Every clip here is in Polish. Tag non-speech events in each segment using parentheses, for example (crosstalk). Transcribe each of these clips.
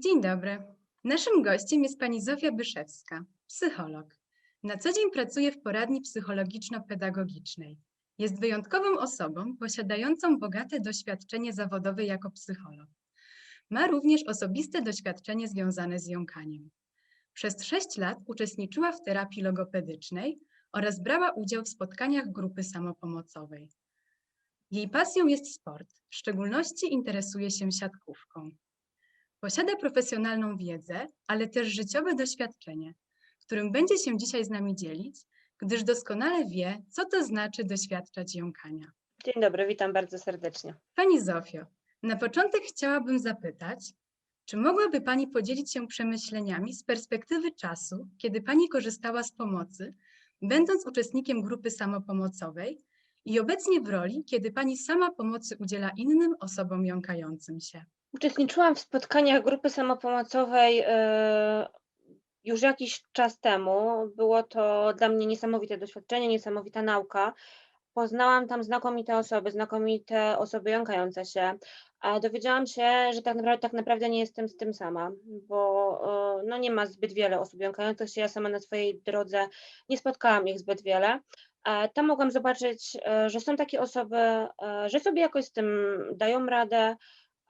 Dzień dobry. Naszym gościem jest pani Zofia Byszewska, psycholog. Na co dzień pracuje w poradni psychologiczno-pedagogicznej. Jest wyjątkową osobą posiadającą bogate doświadczenie zawodowe jako psycholog. Ma również osobiste doświadczenie związane z jąkaniem. Przez sześć lat uczestniczyła w terapii logopedycznej oraz brała udział w spotkaniach grupy samopomocowej. Jej pasją jest sport, w szczególności interesuje się siatkówką. Posiada profesjonalną wiedzę, ale też życiowe doświadczenie, którym będzie się dzisiaj z nami dzielić, gdyż doskonale wie, co to znaczy doświadczać jąkania. Dzień dobry, witam bardzo serdecznie. Pani Zofio, na początek chciałabym zapytać, czy mogłaby Pani podzielić się przemyśleniami z perspektywy czasu, kiedy Pani korzystała z pomocy, będąc uczestnikiem grupy samopomocowej i obecnie w roli, kiedy Pani sama pomocy udziela innym osobom jąkającym się? Uczestniczyłam w spotkaniach grupy samopomocowej e, już jakiś czas temu. Było to dla mnie niesamowite doświadczenie, niesamowita nauka. Poznałam tam znakomite osoby, znakomite osoby jąkające się. A dowiedziałam się, że tak naprawdę, tak naprawdę nie jestem z tym sama, bo e, no nie ma zbyt wiele osób jąkających się. Ja sama na swojej drodze nie spotkałam ich zbyt wiele. A Tam mogłam zobaczyć, e, że są takie osoby, e, że sobie jakoś z tym dają radę.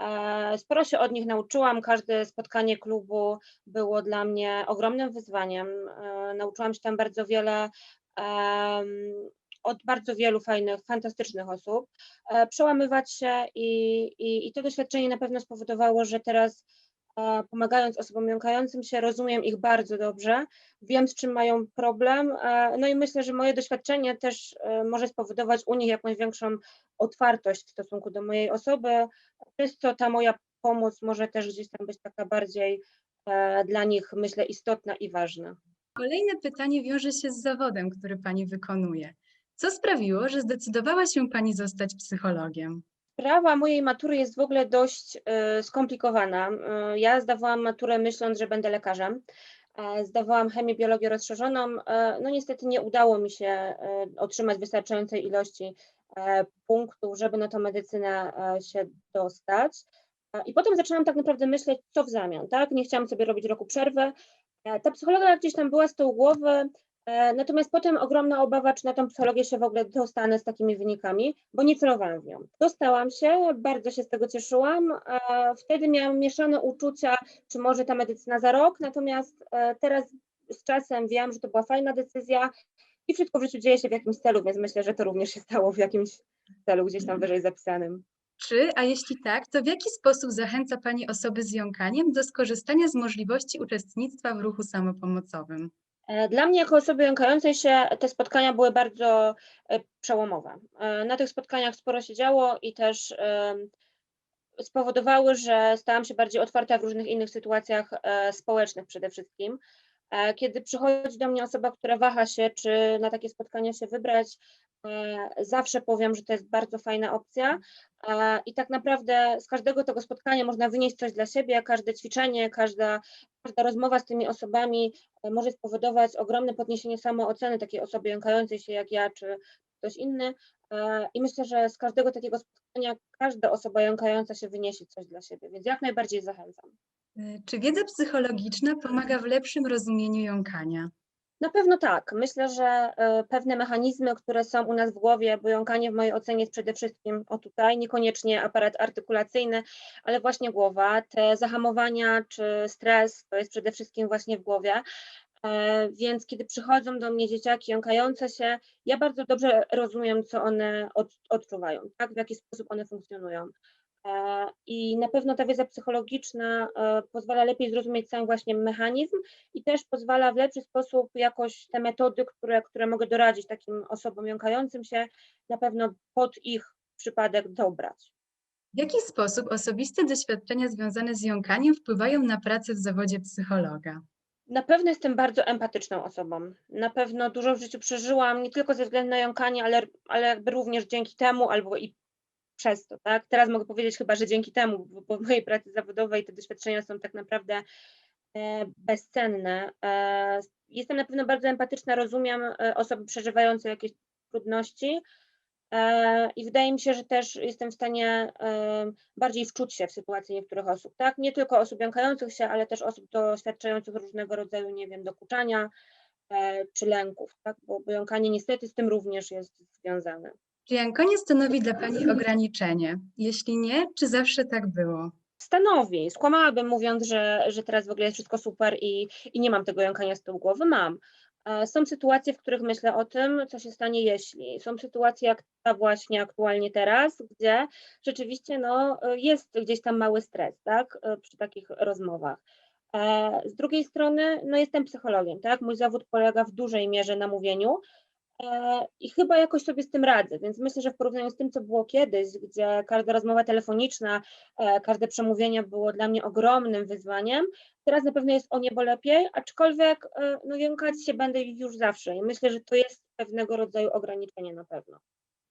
E, Sporo się od nich nauczyłam. Każde spotkanie klubu było dla mnie ogromnym wyzwaniem. E, Nauczyłam się tam bardzo wiele od bardzo wielu fajnych, fantastycznych osób. E, Przełamywać się i, i, i to doświadczenie na pewno spowodowało, że teraz pomagając osobom jąkającym się, rozumiem ich bardzo dobrze, wiem z czym mają problem. No i myślę, że moje doświadczenie też e, może spowodować u nich jakąś większą otwartość w stosunku do mojej osoby, przez co ta moja pomoc może też gdzieś tam być taka bardziej e, dla nich, myślę, istotna i ważna. Kolejne pytanie wiąże się z zawodem, który Pani wykonuje. Co sprawiło, że zdecydowała się Pani zostać psychologiem? Sprawa mojej matury jest w ogóle dość e, skomplikowana. E, Ja zdawałam maturę myśląc, że będę lekarzem. Zdawałam chemię, biologię rozszerzoną. E, No niestety nie udało mi się otrzymać wystarczającej ilości punktów, żeby na tą medycynę się dostać. I potem zaczęłam tak naprawdę myśleć, co w zamian, tak? Nie chciałam sobie robić roku przerwy. Ta psychologia gdzieś tam była z tyłu głowy, natomiast potem ogromna obawa, czy na tą psychologię się w ogóle dostanę z takimi wynikami, bo nie celowałam w nią. Dostałam się, bardzo się z tego cieszyłam. e, Wtedy miałam mieszane uczucia, czy może ta medycyna za rok, natomiast e, teraz z czasem wiem, że to była fajna decyzja i wszystko w życiu dzieje się w jakimś celu, więc myślę, że to również się stało w jakimś celu gdzieś tam wyżej zapisanym. Czy, a jeśli tak, to w jaki sposób zachęca Pani osoby z jąkaniem do skorzystania z możliwości uczestnictwa w ruchu samopomocowym? E, Dla mnie jako osoby jąkającej się te spotkania były bardzo e, przełomowe. E, Na tych spotkaniach sporo się działo i też spowodowały, że stałam się bardziej otwarta w różnych innych sytuacjach społecznych przede wszystkim. Kiedy przychodzi do mnie osoba, która waha się, czy na takie spotkania się wybrać, zawsze powiem, że to jest bardzo fajna opcja. E, I tak naprawdę z każdego tego spotkania można wynieść coś dla siebie, każde ćwiczenie, każda, każda rozmowa z tymi osobami e, może spowodować ogromne podniesienie samooceny takiej osoby jąkającej się jak ja, czy ktoś inny. E, I myślę, że z każdego takiego spotkania każda osoba jąkająca się wyniesie coś dla siebie, więc jak najbardziej zachęcam. Czy wiedza psychologiczna pomaga w lepszym rozumieniu jąkania? Na pewno tak. Myślę, że e, pewne mechanizmy, które są u nas w głowie, bo jąkanie w mojej ocenie jest przede wszystkim o tutaj, niekoniecznie aparat artykulacyjny, ale właśnie głowa, te zahamowania czy stres to jest przede wszystkim właśnie w głowie. E, Więc kiedy przychodzą do mnie dzieciaki jąkające się, ja bardzo dobrze rozumiem, co one od, odczuwają, tak? w jaki sposób one funkcjonują. E, I na pewno ta wiedza psychologiczna e, pozwala lepiej zrozumieć sam właśnie mechanizm i też pozwala w lepszy sposób jakoś te metody, które, które mogę doradzić takim osobom jąkającym się, na pewno pod ich przypadek dobrać. W jaki sposób osobiste doświadczenia związane z jąkaniem wpływają na pracę w zawodzie psychologa? Na pewno jestem bardzo empatyczną osobą. Na pewno dużo w życiu przeżyłam, nie tylko ze względu na jąkanie, ale, ale jakby również dzięki temu albo i przez to, tak? Teraz mogę powiedzieć chyba, że dzięki temu, bo, w mojej pracy zawodowej te doświadczenia są tak naprawdę e, bezcenne. E, jestem na pewno bardzo empatyczna, rozumiem e, osoby przeżywające jakieś trudności I wydaje mi się, że też jestem w stanie bardziej wczuć się w sytuację niektórych osób, tak? Nie tylko osób jąkających się, ale też osób doświadczających różnego rodzaju, nie wiem, dokuczania czy lęków, tak? Bo jąkanie niestety z tym również jest związane. Czy jąkanie stanowi dla Pani ograniczenie? Jeśli nie, czy zawsze tak było? Stanowi. Skłamałabym mówiąc, że, że teraz w ogóle jest wszystko super i, i nie mam tego jąkania z tyłu głowy. Mam. E, Są sytuacje, w których myślę o tym, co się stanie jeśli. Są sytuacje jak ta właśnie aktualnie teraz, gdzie rzeczywiście no, jest gdzieś tam mały stres, tak, e, przy takich rozmowach. E, Z drugiej strony, no jestem psychologiem, tak, mój zawód polega w dużej mierze na mówieniu, I chyba jakoś sobie z tym radzę, więc myślę, że w porównaniu z tym, co było kiedyś, gdzie każda rozmowa telefoniczna, e, każde przemówienie było dla mnie ogromnym wyzwaniem, teraz na pewno jest o niebo lepiej, aczkolwiek e, no, jąkać się będę już zawsze i myślę, że to jest pewnego rodzaju ograniczenie na pewno.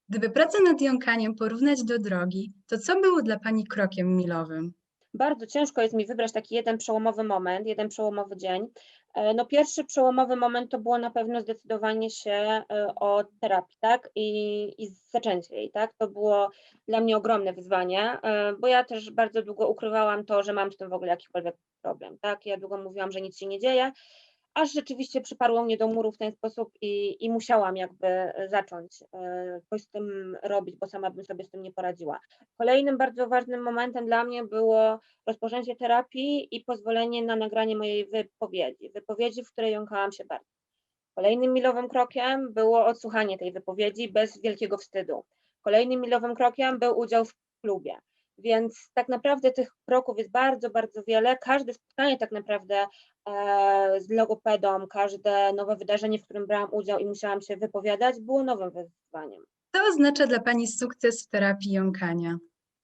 Gdyby pracę nad jąkaniem porównać do drogi, to co było dla Pani krokiem milowym? Bardzo ciężko jest mi wybrać taki jeden przełomowy moment, jeden przełomowy dzień. E, No pierwszy przełomowy moment to było na pewno zdecydowanie się e, o terapii, tak? I, i zaczęcie jej, tak? To było dla mnie ogromne wyzwanie, e, bo ja też bardzo długo ukrywałam to, że mam z tym w ogóle jakikolwiek problem, tak? Ja długo mówiłam, że nic się nie dzieje, aż rzeczywiście przyparło mnie do muru w ten sposób i, i musiałam jakby zacząć e, coś z tym robić, bo sama bym sobie z tym nie poradziła. Kolejnym bardzo ważnym momentem dla mnie było rozpoczęcie terapii i pozwolenie na nagranie mojej wypowiedzi, wypowiedzi, w której jąkałam się bardzo. Kolejnym milowym krokiem było odsłuchanie tej wypowiedzi bez wielkiego wstydu. Kolejnym milowym krokiem był udział w klubie. Więc tak naprawdę tych kroków jest bardzo, bardzo wiele. Każde spotkanie tak naprawdę e, z logopedą, każde nowe wydarzenie, w którym brałam udział i musiałam się wypowiadać, było nowym wyzwaniem. Co oznacza dla Pani sukces w terapii jąkania?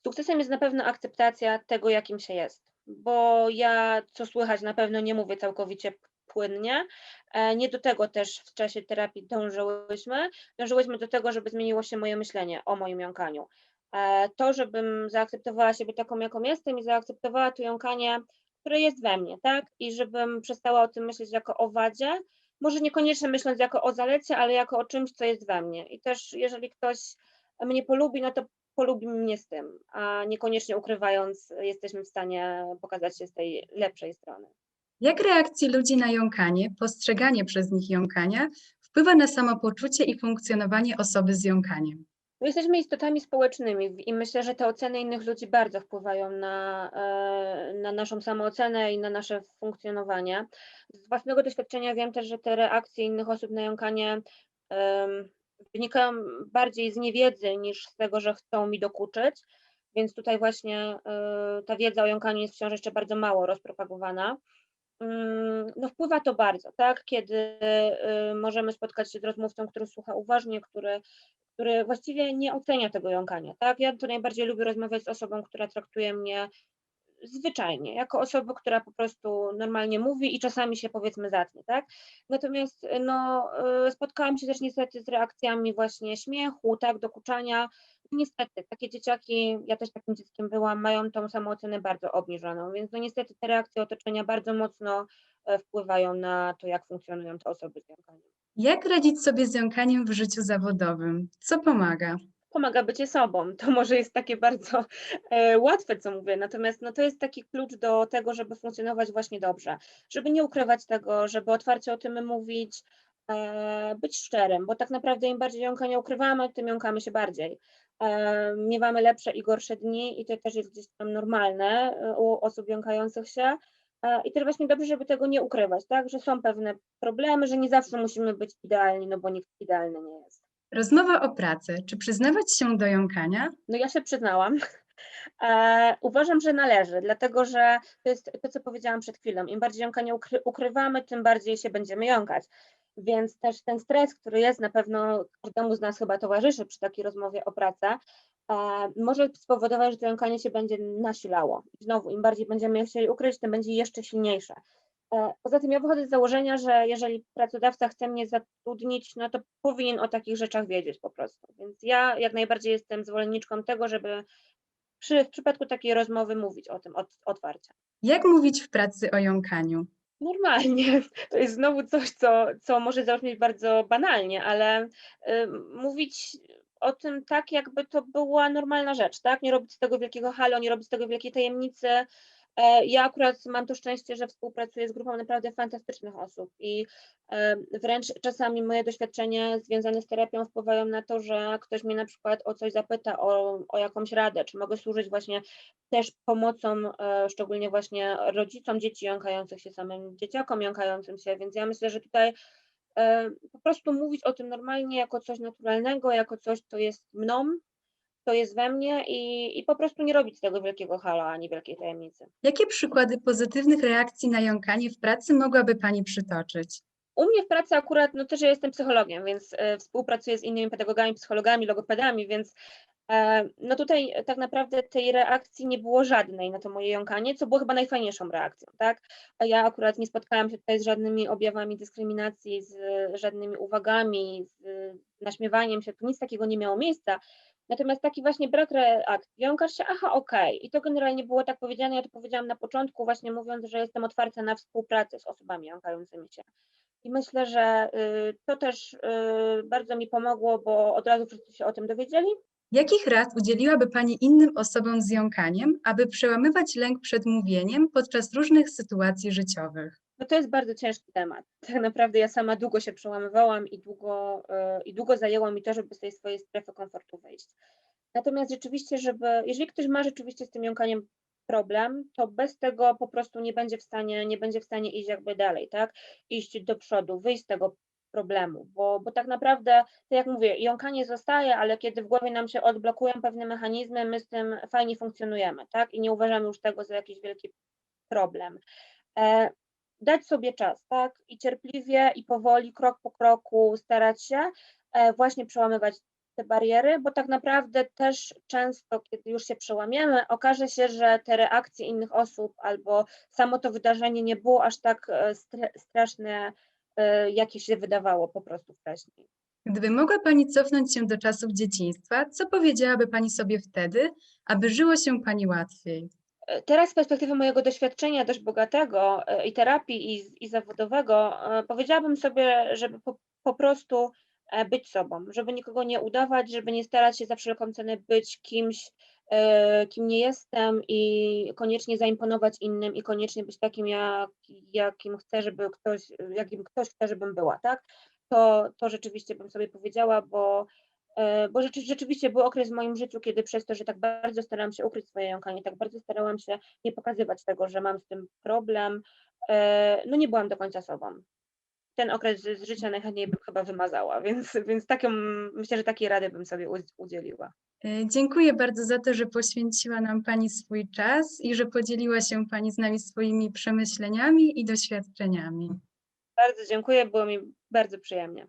Sukcesem jest na pewno akceptacja tego, jakim się jest, bo ja, co słychać, na pewno nie mówię całkowicie płynnie. E, Nie do tego też w czasie terapii dążyłyśmy. Dążyłyśmy do tego, żeby zmieniło się moje myślenie o moim jąkaniu. E, To, żebym zaakceptowała siebie taką, jaką jestem i zaakceptowała to jąkanie, które jest we mnie, tak? I żebym przestała o tym myśleć jako o wadzie, może niekoniecznie myśląc jako o zalecie, ale jako o czymś, co jest we mnie. I też jeżeli ktoś mnie polubi, no to polubi mnie z tym, a niekoniecznie ukrywając, jesteśmy w stanie pokazać się z tej lepszej strony. Jak reakcje ludzi na jąkanie, postrzeganie przez nich jąkania wpływa na samopoczucie i funkcjonowanie osoby z jąkaniem? No jesteśmy istotami społecznymi i myślę, że te oceny innych ludzi bardzo wpływają na, e, na naszą samoocenę i na nasze funkcjonowanie. Z własnego doświadczenia wiem też, że te reakcje innych osób na jąkanie em, wynikają bardziej z niewiedzy niż z tego, że chcą mi dokuczyć, więc tutaj właśnie e, ta wiedza o jąkaniu jest wciąż jeszcze bardzo mało rozpropagowana. Mm, No wpływa to bardzo, tak? Kiedy y, możemy spotkać się z rozmówcą, który słucha uważnie, który, który właściwie nie ocenia tego jąkania, tak? Ja to najbardziej lubię rozmawiać z osobą, która traktuje mnie zwyczajnie, jako osobę, która po prostu normalnie mówi i czasami się powiedzmy zatnie, tak? Natomiast no, y, spotkałam się też niestety z reakcjami właśnie śmiechu, tak, dokuczania. Niestety, takie dzieciaki, ja też takim dzieckiem byłam, mają tą samoocenę bardzo obniżoną, więc no niestety te reakcje otoczenia bardzo mocno e, wpływają na to, jak funkcjonują te osoby z jąkaniem. Jak radzić sobie z jąkaniem w życiu zawodowym? Co pomaga? pomaga bycie sobą. (laughs) To może jest takie bardzo e, łatwe, co mówię, natomiast no, to jest taki klucz do tego, żeby funkcjonować właśnie dobrze, żeby nie ukrywać tego, żeby otwarcie o tym mówić, e, być szczerym, bo tak naprawdę im bardziej jąkania ukrywamy, tym jąkamy się bardziej. E, miewamy lepsze i gorsze dni i to też jest gdzieś tam normalne e, u osób jąkających się. E, I też właśnie dobrze, żeby tego nie ukrywać, tak, że są pewne problemy, że nie zawsze musimy być idealni, no bo nikt idealny nie jest. Rozmowa o pracy. Czy przyznawać się do jąkania? No ja się przyznałam. E, uważam, że należy, dlatego że to jest to, co powiedziałam przed chwilą. Im bardziej jąkanie ukry, ukrywamy, tym bardziej się będziemy jąkać. Więc też ten stres, który jest na pewno każdemu z nas chyba towarzyszy przy takiej rozmowie o pracę, może spowodować, że to jąkanie się będzie nasilało. I znowu, im bardziej będziemy je chcieli ukryć, tym będzie jeszcze silniejsze. E, Poza tym ja wychodzę z założenia, że jeżeli pracodawca chce mnie zatrudnić, no to powinien o takich rzeczach wiedzieć po prostu. Więc ja jak najbardziej jestem zwolenniczką tego, żeby przy, w przypadku takiej rozmowy mówić o tym od, otwarcie. Jak mówić w pracy o jąkaniu? Normalnie, (laughs) to jest znowu coś, co, co może zabrzmieć bardzo banalnie, ale y, mówić o tym tak, jakby to była normalna rzecz, tak? Nie robić z tego wielkiego halo, nie robić z tego wielkiej tajemnicy. E, Ja akurat mam to szczęście, że współpracuję z grupą naprawdę fantastycznych osób i e, wręcz czasami moje doświadczenia związane z terapią wpływają na to, że ktoś mnie na przykład o coś zapyta, o, o jakąś radę, czy mogę służyć właśnie też pomocą, e, szczególnie właśnie rodzicom dzieci jąkających się, samym dzieciakom jąkającym się, więc ja myślę, że tutaj po prostu mówić o tym normalnie jako coś naturalnego, jako coś, co jest mną, to jest we mnie i, i po prostu nie robić tego wielkiego hala ani wielkiej tajemnicy. Jakie przykłady pozytywnych reakcji na jąkanie w pracy mogłaby Pani przytoczyć? U mnie w pracy akurat, no też ja jestem psychologiem, więc e, współpracuję z innymi pedagogami, psychologami, logopedami, więc e, no tutaj tak naprawdę tej reakcji nie było żadnej na to moje jąkanie, co było chyba najfajniejszą reakcją, tak? Ja akurat nie spotkałam się tutaj z żadnymi objawami dyskryminacji, z żadnymi uwagami, z naśmiewaniem się, tu nic takiego nie miało miejsca. Natomiast taki właśnie brak reakcji, jąkasz się, aha, okej. I to generalnie było tak powiedziane, ja to powiedziałam na początku, właśnie mówiąc, że jestem otwarta na współpracę z osobami jąkającymi się. I myślę, że y, to też y, bardzo mi pomogło, bo od razu wszyscy się o tym dowiedzieli. Jakich rad udzieliłaby Pani innym osobom z jąkaniem, aby przełamywać lęk przed mówieniem podczas różnych sytuacji życiowych? No to jest bardzo ciężki temat. Tak naprawdę ja sama długo się przełamywałam i długo, y, i długo zajęło mi to, żeby z tej swojej strefy komfortu wyjść. Natomiast rzeczywiście, żeby, jeżeli ktoś ma rzeczywiście z tym jąkaniem problem, to bez tego po prostu nie będzie w stanie, nie będzie w stanie iść jakby dalej, tak? Iść do przodu, wyjść z tego problemu, bo, bo tak naprawdę, tak jak mówię, jąkanie zostaje, ale kiedy w głowie nam się odblokują pewne mechanizmy, my z tym fajnie funkcjonujemy, tak? I nie uważamy już tego za jakiś wielki problem. E, dać sobie czas, tak? I cierpliwie, i powoli, krok po kroku starać się e, właśnie przełamywać te bariery, bo tak naprawdę też często, kiedy już się przełamiemy, okaże się, że te reakcje innych osób albo samo to wydarzenie nie było aż tak e, straszne, jakie się wydawało po prostu wcześniej. Gdyby mogła Pani cofnąć się do czasów dzieciństwa, co powiedziałaby Pani sobie wtedy, aby żyło się Pani łatwiej? E, Teraz z perspektywy mojego doświadczenia dość bogatego e, i terapii, i, i zawodowego, e, powiedziałabym sobie, żeby po, po prostu e, być sobą, żeby nikogo nie udawać, żeby nie starać się za wszelką cenę być kimś, e, kim nie jestem i koniecznie zaimponować innym i koniecznie być takim, jak, jakim chcę, żeby ktoś, jakim ktoś chce, żebym była, tak? To, to rzeczywiście bym sobie powiedziała, bo E, Bo rzeczy, rzeczywiście był okres w moim życiu, kiedy przez to, że tak bardzo starałam się ukryć swoje jąkanie, tak bardzo starałam się nie pokazywać tego, że mam z tym problem, e, no nie byłam do końca sobą. Ten okres z życia najchętniej bym chyba wymazała, więc, więc taką, myślę, że takiej rady bym sobie udz- udzieliła. E, Dziękuję bardzo za to, że poświęciła nam Pani swój czas i że podzieliła się Pani z nami swoimi przemyśleniami i doświadczeniami. Bardzo dziękuję, było mi bardzo przyjemnie.